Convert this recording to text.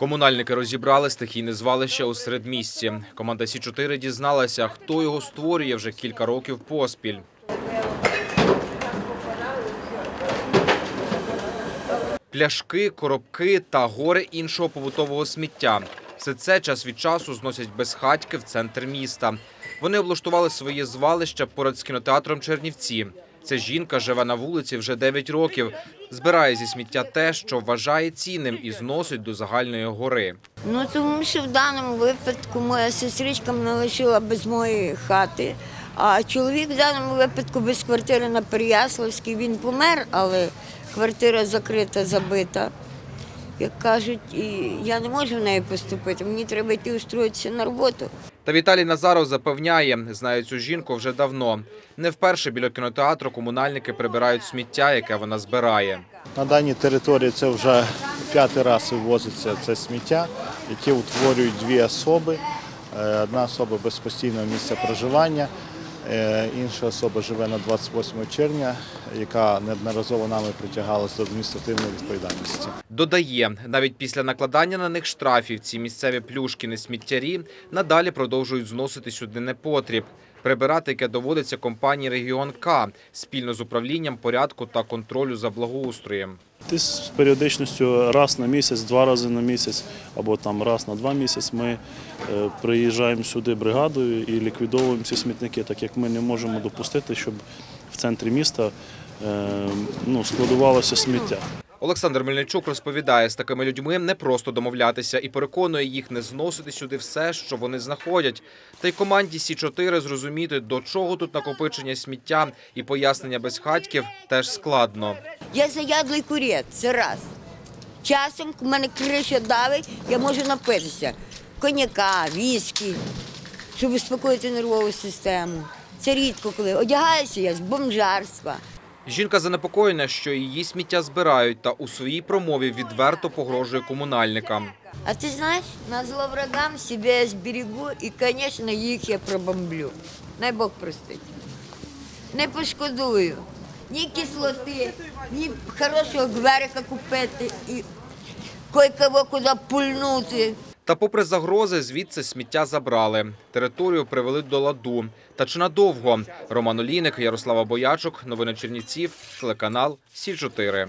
Комунальники розібрали стихійне звалище у середмісті. Команда Сі 4 дізналася, хто його створює вже кілька років поспіль. Пляшки, коробки та гори іншого побутового сміття. Все це час від часу зносять безхатьки в центр міста. Вони облаштували своє звалище поряд з кінотеатром Чернівці. Ця жінка живе на вулиці вже 9 років. Збирає зі сміття те, що вважає цінним, і зносить до загальної гори. Ну тому що в даному випадку моя сестричка мене лишила без моєї хати. А чоловік в даному випадку без квартири на Переяславській. Він помер, але квартира закрита, забита. Як кажуть, і я не можу в неї поступити. Мені треба йти устроїтися на роботу. Та Віталій Назаров запевняє, знає цю жінку вже давно. Не вперше біля кінотеатру комунальники прибирають сміття, яке вона збирає. На даній території це вже п'ятий раз вивозиться це сміття, яке утворюють дві особи. Е, Одна особа без постійного місця проживання, інша особа живе на 28 червня, яка неодноразово нами притягалася до адміністративної відповідальності. Додає, навіть після накладання на них штрафів ці місцеві плюшкіни сміттярі надалі продовжують зносити сюди непотріб. Прибирати, яке доводиться компанії Регіон К спільно з управлінням порядку та контролю за благоустроєм. З періодичністю раз на місяць, два рази на місяць або там раз на два місяці ми е, приїжджаємо сюди бригадою і ліквідовуємо ці смітники, так як ми не можемо допустити, щоб в центрі міста е, ну, складувалося сміття. Олександр Мельничук розповідає, з такими людьми не просто домовлятися і переконує їх не зносити сюди все, що вони знаходять. Та й команді Сі 4 зрозуміти, до чого тут накопичення сміття і пояснення безхатьків теж складно. Я заядлий курєць, це раз. Часом в мене криша давить, я можу напитися. Коньяка, віскі, щоб успокоїти нервову систему. Це рідко коли. Одягаюся я з бомжарства. Жінка занепокоєна, що її сміття збирають, та у своїй промові відверто погрожує комунальникам. А ти знаєш, на зло врагам себе я зберегу і, звісно, їх я пробомблю. Най Бог простить. Не пошкодую ні кислоти, ні хорошого гверика купити і кой-кого куди пульнути. Та попри загрози, звідси сміття забрали. Територію привели до ладу. Та чи надовго? Роман Олійник, Ярослава Боячок, новини Чернівців, телеканал Сі 4